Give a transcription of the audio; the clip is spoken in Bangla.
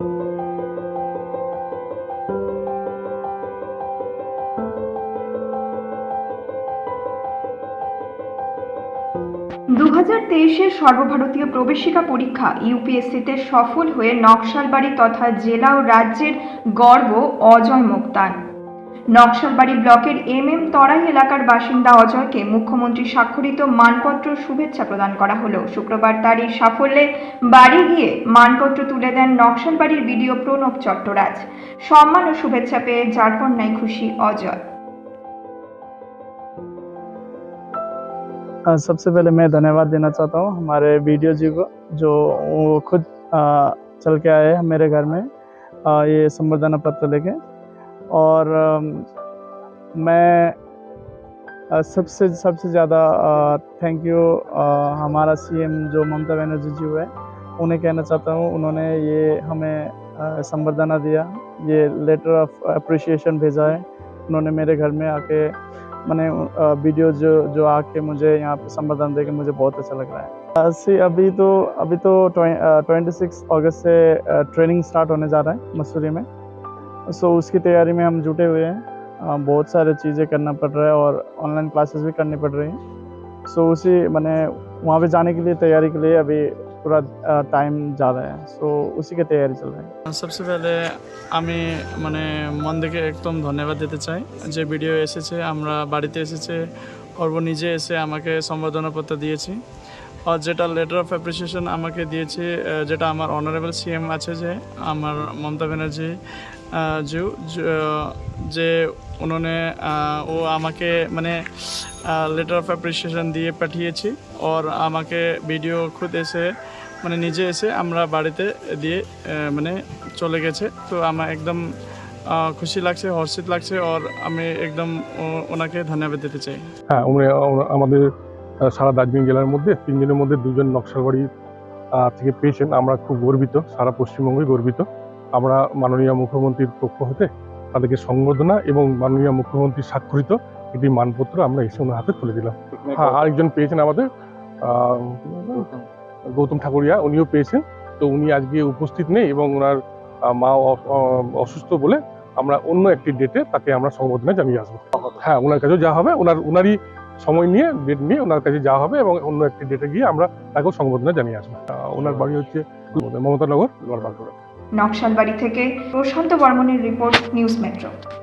দু হাজার তেইশের সর্বভারতীয় প্রবেশিকা পরীক্ষা ইউপিএসসিতে সফল হয়ে নকশালবাড়ি তথা জেলা ও রাজ্যের গর্ব অজয় মুক্তান নকশালবাড়ি ব্লকের এম এম তরাই এলাকার বাসিন্দা অজয়কে মুখ্যমন্ত্রী স্বাক্ষরিত মানপত্র শুভেচ্ছা প্রদান করা হলো শুক্রবার তার এই সাফল্যে বাড়ি গিয়ে মানপত্র তুলে দেন নকশালবাড়ির বিডিও প্রণব চট্টরাজ সম্মান ও শুভেচ্ছা পেয়ে যারপন্যায় খুশি অজয় अ, सबसे पहले मैं धन्यवाद देना चाहता हूँ हमारे वीडियो जी को जो वो खुद अ, चल के आए हैं मेरे घर में अ, ये संवर्धना पत्र लेके और मैं सबसे सबसे ज़्यादा थैंक यू हमारा सीएम जो ममता बनर्जी जी हुए, उन्हें कहना चाहता हूँ, उन्होंने ये हमें संवर्धना दिया, ये लेटर ऑफ़ अप्रिसिएशन भेजा है, उन्होंने मेरे घर में आके, मैंने वीडियो जो जो आके मुझे यहाँ पे संबोधन देके मुझे बहुत अच्छा लग रहा है। सी, अभी तो अभी तो ट्वेंटी सिक्स अगस्त से ट्रेनिंग स्टार्ट होने जा रहा है, मसूरी में। सो उसकी तैयारी में हम जुटे हुए हैं। बहुत सारे चीज़ें करना पड़ रहा है और ऑनलाइन क्लासेस भी करनी पड़ रही हैं। सो उसी मैंने वहाँ पे जाने के लिए, तैयारी के लिए अभी पूरा টাইম যা রা সো উসিকে তৈরি চল রা সবসে পহলে আমি মানে মন থেকে একদম ধন্যবাদ দিতে চাই যে ভিডিও এসেছে আমরা বাড়িতে এসেছে অর্ব নিজে এসে আমাকে সম্বর্ধনাপত্র দিয়েছি আর যেটা লেটার অফ অ্যাপ্রিসিয়েশন আমাকে দিয়েছে যেটা আমার অনারেবল সিএম আছে যে আমার মমতা ব্যানার্জি जो, যে উনোনে ও আমাকে মানে লেটার অফ অ্যাপ্রিসিয়েশন দিয়ে পাঠিয়েছি। ওর আমাকে ভিডিও খুদ এসে মানে নিজে এসে আমরা বাড়িতে দিয়ে মানে চলে গেছে। তো আমার একদম খুশি লাগছে হর্ষিত লাগছে। ওর আমি একদম ওনাকে ধন্যবাদ দিতে চাই। হ্যাঁ আমাদের সারা দার্জিলিং জেলার মধ্যে তিনজনের মধ্যে দুজন নকশালবাড়ি থেকে পেয়েছেন। আমরা খুব গর্বিত সারা পশ্চিমবঙ্গে গর্বিত। আমরা মাননীয় মুখ্যমন্ত্রীর পক্ষ হতে তাদেরকে সংবর্ধনা এবং মাননীয় মুখ্যমন্ত্রীর স্বাক্ষরিত একটি মানপত্র আমরা এসে ওনার হাতে তুলে দিলাম। হ্যাঁ আরেকজন পেয়েছেন আমাদের গৌতম ঠাকুরিয়া, উনিও পেয়েছেন। তো উনি আজকে উপস্থিত নেই এবং ওনার মা অসুস্থ বলে আমরা অন্য একটি ডেটে তাকে আমরা সংবর্ধনা জানিয়ে আসব। হ্যাঁ ওনার কাছেও যা হবে, ওনার ওনারই সময় নিয়ে, ডেট নিয়ে ওনার কাছে যাওয়া হবে এবং অন্য একটি ডেটে গিয়ে আমরা তাকেও সংবর্ধনা জানিয়ে আসব। ওনার বাড়ি হচ্ছে মমতানগর। বাঁকুড়া নকশালবাড়ি থেকে প্রশান্ত বর্মনের রিপোর্ট নিউজ মেট্রো।